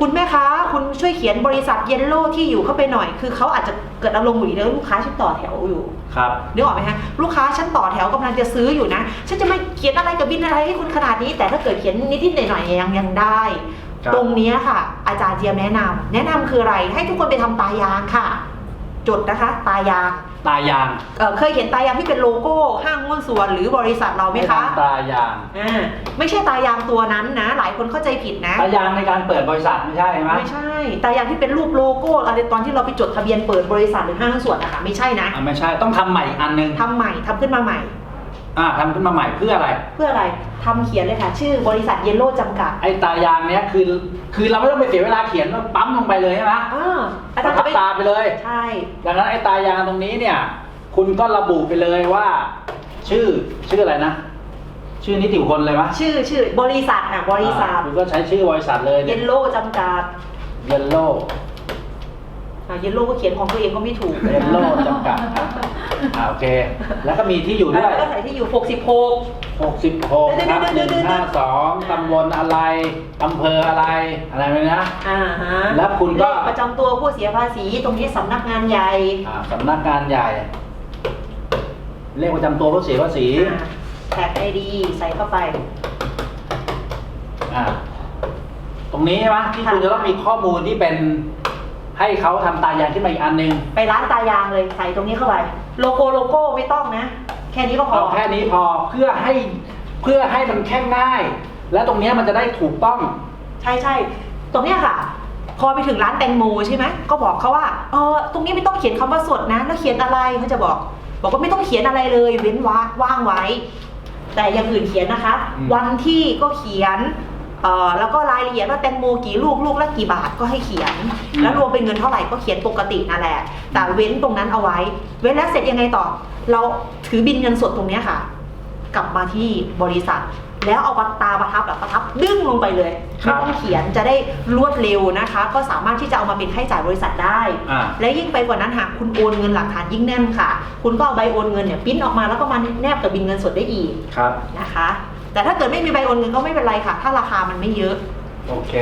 คุณแม่ค้าคุณช่วยเขียนบริษัทเยลโล่ที่อยู่เข้าไปหน่อย คือเขาอาจจะเกิดอารมณ์อยู่ดีแล้วลูกค้าฉันต่อแถวอยู่ครับ นึกออกไหมฮะลูกค้าฉันต่อแถวกำลังจะซื้ออยู่นะฉันจะไม่เขียนอะไรกับบินอะไรให้คุณขนาดนี้ แต่ถ้าเกิดเขียนนิดๆหน่อยๆยังยังได้ ครับ ตรงเนี้ยค่ะ อาจารย์เจียมแนะนำแนะนำคืออะไรให้ทุกคนไปทำตายางค่ะ จดนะคะ ตายางตายางเอ่อเคยเห็นตายางที่เป็นโลโก้ห้างหุ้นส่วนหรือบริษัทเราไหมคะตายางอ่าไม่ใช่ตายางตัวนั้นนะ หลายคนเข้าใจผิดนะ ตายางในการเปิดบริษัทไม่ใช่ไหมไม่ใช่ ตายางที่เป็นรูปโลโก้อะไรตอนที่เราไปจดทะเบียนเปิดบริษัทหรือห้างหุ้นส่วนนะคะไม่ใช่นะ อะไม่ใช่ต้องทำใหม่อีกอันนึง ทำใหม่ทำขึ้นมาใหม่ อ่าทำขึ้นมาใหม่เพื่ออะไร เพื่ออะไรทำเขียนเลยค่ะ ชื่อบริษัทเยลโล่จำกัดไอ้ตายางเนี้ยคือ คือเราไม่ต้องไปเสียเวลาเขียนว่าปั๊มลงไปเลยใช่ไหมอ่าอาปจารระย์ทัจะบไปตาไปเลย ใช่ ดังนั้นไอ้ตายางตรงนี้เนี่ย คุณก็ระบุไปเลยว่า ชื่อชื่ออะไรนะ ชื่อนิติบุคคลเลยมะชื่อชื่อบริษัทอะบริษัทอ่าคุณก็ใช้ชื่อบริษัทเลยเยลโล่จำกัดเยลโล่อะเยลโล่ก็เขียนของตัวเองก็ไม่ถูก เยลโล่จำกัด อ่าโอเค แล้วก็มีที่อยู่ด้วย แล้วก็ใส่ที่อยู่ 66 66ทับเดี๋ยวๆๆๆหนึ่งห้าสองตำบลอะไรอำเภออะไร อะไรไปนะ อ่าฮะแล้วคุณก็ เลขประจำตัวผู้เสียภาษีตรงนี้สำนักงานใหญ่อ่าสำนักงานใหญ่ เลขประจำตัวผู้เสียภาษีอ่าแท็กไอดีใส่เข้าไป อ่า ตรงนี้ใช่ไหมที่ค่ะคุณจะต้องมีข้อมูลที่เป็น ให้เขาทำตายางขึ้นมาอีกอันหนึงไปร้านตายางเลยใส่ตรงนี้เข้าไป โลโก้โลโก้ไม่ต้องนะ แค่นี้ก็พอ เอาแค่นี้พอเพื่อให้เพื่อให้มันแค่ง่าย และตรงเนี้ยมันจะได้ถูกต้อง ใช่ใช่ตรงเนี้ยค่ะ พอไปถึงร้านแตงโมใช่ไหมก็บอกเขาว่าเออตรงนี้ไม่ต้องเขียนคำว่าสดนะแล้วเขียนอะไรเขาจะบอก บอกว่าไม่ต้องเขียนอะไรเลย เว้นว่างว่างไว้ แต่อย่างอื่นเขียนนะคะ อืม วันที่ก็เขียน เอ่อแล้วก็รายละเอียดว่าแตงโมกี่ลูกลูกละกี่บาทก็ให้เขียน แล้วรวมเป็นเงินเท่าไหร่ก็เขียนปกตินั่นแหละ แต่เว้นตรงนั้นเอาไว้ เว้นแล้วเสร็จยังไงต่อ เราถือบินเงินสดตรงเนี้ยค่ะ กลับมาที่บริษัท แล้วเอาปากตาประทับแบบประทับดึงลงไปเลยครัไม่บ ต้องเขียนจะได้รวดเร็วนะคะ ก็สามารถที่จะเอามาเป็นค่าใช้จ่ายบริษัทได้ อ่า และยิ่งไปกว่านั้นหากคุณโอนเงินหลักฐานยิ่งแน่นค่ะ คุณก็เอาใบโอนเงินเนี่ยปริ้นออกมาแล้วก็มาแนบกับบินเงินสดได้อีกครับ นะคะ แต่ถ้าเกิดไม่มีใบโอนเงินก็ไม่เป็นไรค่ะ ถ้าราคามันไม่เยอะ โอเค